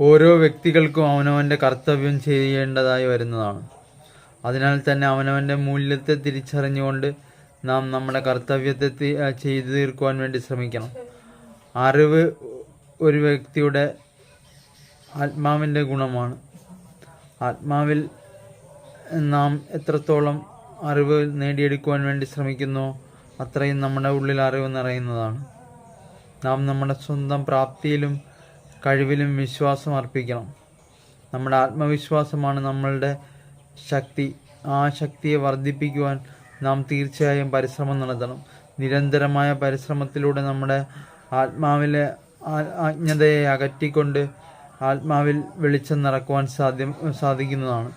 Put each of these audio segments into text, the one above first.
ഓരോ വ്യക്തികൾക്കും അവനവന്റെ കർത്തവ്യം ചെയ്യേണ്ടതായി വരുന്നതാണ്. അതിനാൽ തന്നെ അവനവന്റെ മൂല്യത്തെ തിരിച്ചറിഞ്ഞുകൊണ്ട് നാം നമ്മുടെ കർത്തവ്യത്തെ ചെയ്തു തീർക്കുവാൻ വേണ്ടി ശ്രമിക്കണം. അറിവ് ഒരു വ്യക്തിയുടെ ആത്മാവിന്റെ ഗുണമാണ്. ആത്മാവിൽ നാം എത്രത്തോളം അറിവ് നേടിയെടുക്കുവാൻ വേണ്ടി ശ്രമിക്കുന്നോ അത്രയും നമ്മുടെ ഉള്ളിൽ അറിവ് നിറയുന്നതാണ്. നാം നമ്മുടെ സ്വന്തം പ്രാപ്തിയിലും കഴിവിലും വിശ്വാസം അർപ്പിക്കണം. നമ്മുടെ ആത്മവിശ്വാസമാണ് നമ്മളുടെ ശക്തി. ആ ശക്തിയെ വർദ്ധിപ്പിക്കുവാൻ നാം തീർച്ചയായും പരിശ്രമം നടത്തണം. നിരന്തരമായ പരിശ്രമത്തിലൂടെ നമ്മുടെ ആത്മാവിലെ ആജ്ഞതയെ അകറ്റിക്കൊണ്ട് ആത്മാവിൽ വെളിച്ചം നിറക്കുവാൻ സാധ്യം സാധിക്കുന്നതാണ്.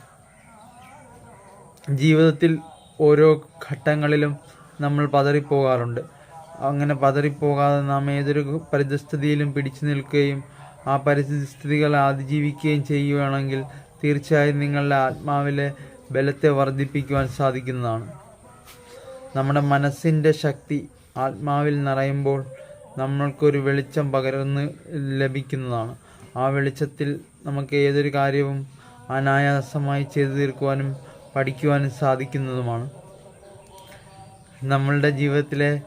ജീവിതത്തിൽ ഓരോ ഘട്ടങ്ങളിലും നമ്മൾ പതറിപ്പോകാറുണ്ട്. അങ്ങനെ പതറിപ്പോകാതെ നാം ഏതൊരു പരിതസ്ഥിതിയിലും പിടിച്ചു നിൽക്കുകയും ആ പരിസ്ഥിതികളെ അതിജീവിക്കുകയും ചെയ്യുകയാണെങ്കിൽ തീർച്ചയായും നിങ്ങളുടെ ആത്മാവിലെ ബലത്തെ വർദ്ധിപ്പിക്കുവാൻ സാധിക്കുന്നതാണ്. നമ്മുടെ മനസ്സിന്റെ ശക്തി ആത്മാവിൽ നിറയുമ്പോൾ നമ്മൾക്കൊരു വെളിച്ചം പകർന്ന് ലഭിക്കുന്നതാണ്. ആ വെളിച്ചത്തിൽ നമുക്ക് ഏതൊരു കാര്യവും അനായാസമായി ചെയ്തു തീർക്കുവാനും പഠിക്കുവാനും സാധിക്കുന്നതുമാണ്. നമ്മളുടെ ജീവിതത്തിലെ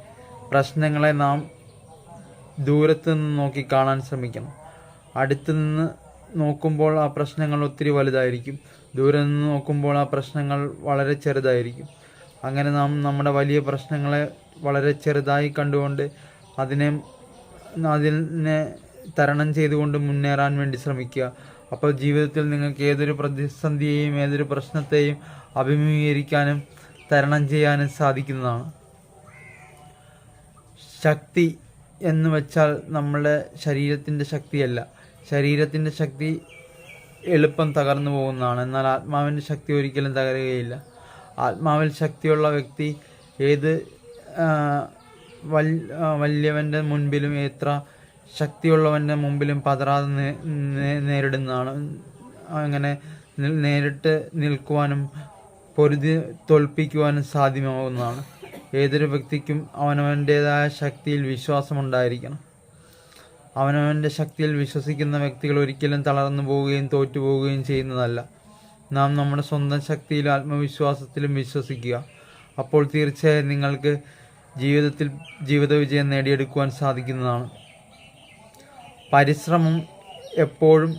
പ്രശ്നങ്ങളെ നാം ദൂരത്തുനിന്ന് നോക്കി കാണാൻ ശ്രമിക്കണം. അടുത്ത് നിന്ന് നോക്കുമ്പോൾ ആ പ്രശ്നങ്ങൾ ഒത്തിരി വലുതായിരിക്കും. ദൂരെ നിന്ന് നോക്കുമ്പോൾ ആ പ്രശ്നങ്ങൾ വളരെ ചെറുതായിരിക്കും. അങ്ങനെ നാം നമ്മുടെ വലിയ പ്രശ്നങ്ങളെ വളരെ ചെറുതായി കണ്ടുകൊണ്ട് അതിനെ അതിനെ തരണം ചെയ്തുകൊണ്ട് മുന്നേറാൻ വേണ്ടി ശ്രമിക്കുക. അപ്പോൾ ജീവിതത്തിൽ നിങ്ങൾക്ക് ഏതൊരു പ്രതിസന്ധിയെയും ഏതൊരു പ്രശ്നത്തെയും അഭിമുഖീകരിക്കാനും തരണം ചെയ്യാനും സാധിക്കുന്നതാണ്. ശക്തി എന്ന് വെച്ചാൽ നമ്മുടെ ശരീരത്തിന്റെ ശക്തിയല്ല. ശരീരത്തിന്റെ ശക്തി എളുപ്പം തകർന്നു പോകുന്നതാണ്. എന്നാൽ ആത്മാവിന്റെ ശക്തി ഒരിക്കലും തകരുകയില്ല. ആത്മാവിൽ ശക്തിയുള്ള വ്യക്തി ഏത് വല്യവന്റെ മുൻപിലും എത്ര ശക്തിയുള്ളവന്റെ മുമ്പിലും പതറാതെ നേരിടുന്നതാണ്. അങ്ങനെ നേരിട്ട് നിൽക്കുവാനും പൊരുതി തോൽപ്പിക്കുവാനും സാധ്യമാകുന്നതാണ്. ഏതൊരു വ്യക്തിക്കും അവനവന്റേതായ ശക്തിയിൽ വിശ്വാസമുണ്ടായിരിക്കണം. അവനവന്റെ ശക്തിയിൽ വിശ്വസിക്കുന്ന വ്യക്തികൾ ഒരിക്കലും തളർന്നു പോവുകയും തോറ്റുപോവുകയും ചെയ്യുന്നതല്ല. നാം നമ്മുടെ സ്വന്തം ശക്തിയിൽ ആത്മവിശ്വാസത്തിലും വിശ്വസിക്കുക. അപ്പോൾ തീർച്ചയായും നിങ്ങൾക്ക് ജീവിതത്തിൽ ജീവിത വിജയം നേടിയെടുക്കുവാൻ സാധിക്കുന്നതാണ്. പരിശ്രമം എപ്പോഴും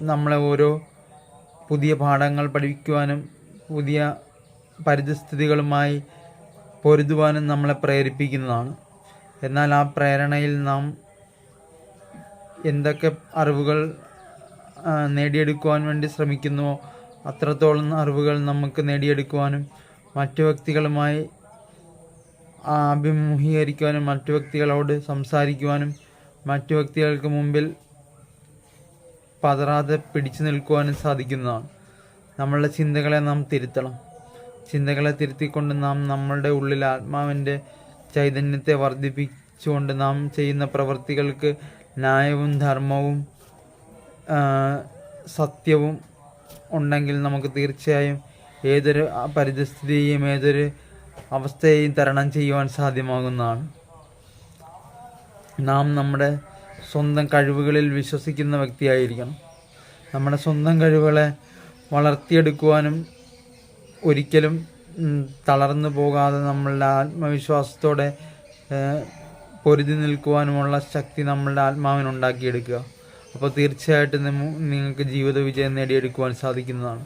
നമ്മളെ ഓരോ പുതിയ പാഠങ്ങൾ പഠിക്കുവാനും പുതിയ പരിതസ്ഥിതികളുമായി പൊരുതുവാനും നമ്മളെ പ്രേരിപ്പിക്കുന്നതാണ്. എന്നാൽ ആ പ്രേരണയിൽ നാം എന്തൊക്കെ അറിവുകൾ നേടിയെടുക്കുവാൻ വേണ്ടി ശ്രമിക്കുന്നുവോ അത്രത്തോളം അറിവുകൾ നമുക്ക് നേടിയെടുക്കുവാനും മറ്റു വ്യക്തികളുമായി അഭിമുഖീകരിക്കുവാനും മറ്റു വ്യക്തികളോട് സംസാരിക്കുവാനും മറ്റു വ്യക്തികൾക്ക് മുമ്പിൽ പതറാതെ പിടിച്ചു നിൽക്കുവാനും സാധിക്കുന്നതാണ്. നമ്മളുടെ ചിന്തകളെ നാം തിരുത്തണം. ചിന്തകളെ തിരുത്തിക്കൊണ്ട് നാം നമ്മളുടെ ഉള്ളിൽ ആത്മാവിന്റെ ചൈതന്യത്തെ വർദ്ധിപ്പിച്ചുകൊണ്ട് നാം ചെയ്യുന്ന പ്രവൃത്തികൾക്ക് ന്യായവും ധർമ്മവും സത്യവും ഉണ്ടെങ്കിൽ നമുക്ക് തീർച്ചയായും ഏതൊരു പരിതസ്ഥിതിയെയും ഏതൊരു അവസ്ഥയെയും തരണം ചെയ്യുവാൻ സാധ്യമാകുന്നതാണ്. നാം നമ്മുടെ സ്വന്തം കഴിവുകളിൽ വിശ്വസിക്കുന്ന വ്യക്തിയായിരിക്കണം. നമ്മുടെ സ്വന്തം കഴിവുകളെ വളർത്തിയെടുക്കുവാനും ഒരിക്കലും തളർന്നു പോകാതെ നമ്മളുടെ ആത്മവിശ്വാസത്തോടെ പൊരുതി നിൽക്കുവാനുമുള്ള ശക്തി നമ്മളുടെ ആത്മാവിനുണ്ടാക്കിയെടുക്കുക. അപ്പോൾ തീർച്ചയായിട്ടും നിങ്ങൾക്ക് ജീവിത വിജയം നേടിയെടുക്കുവാൻ സാധിക്കുന്നതാണ്.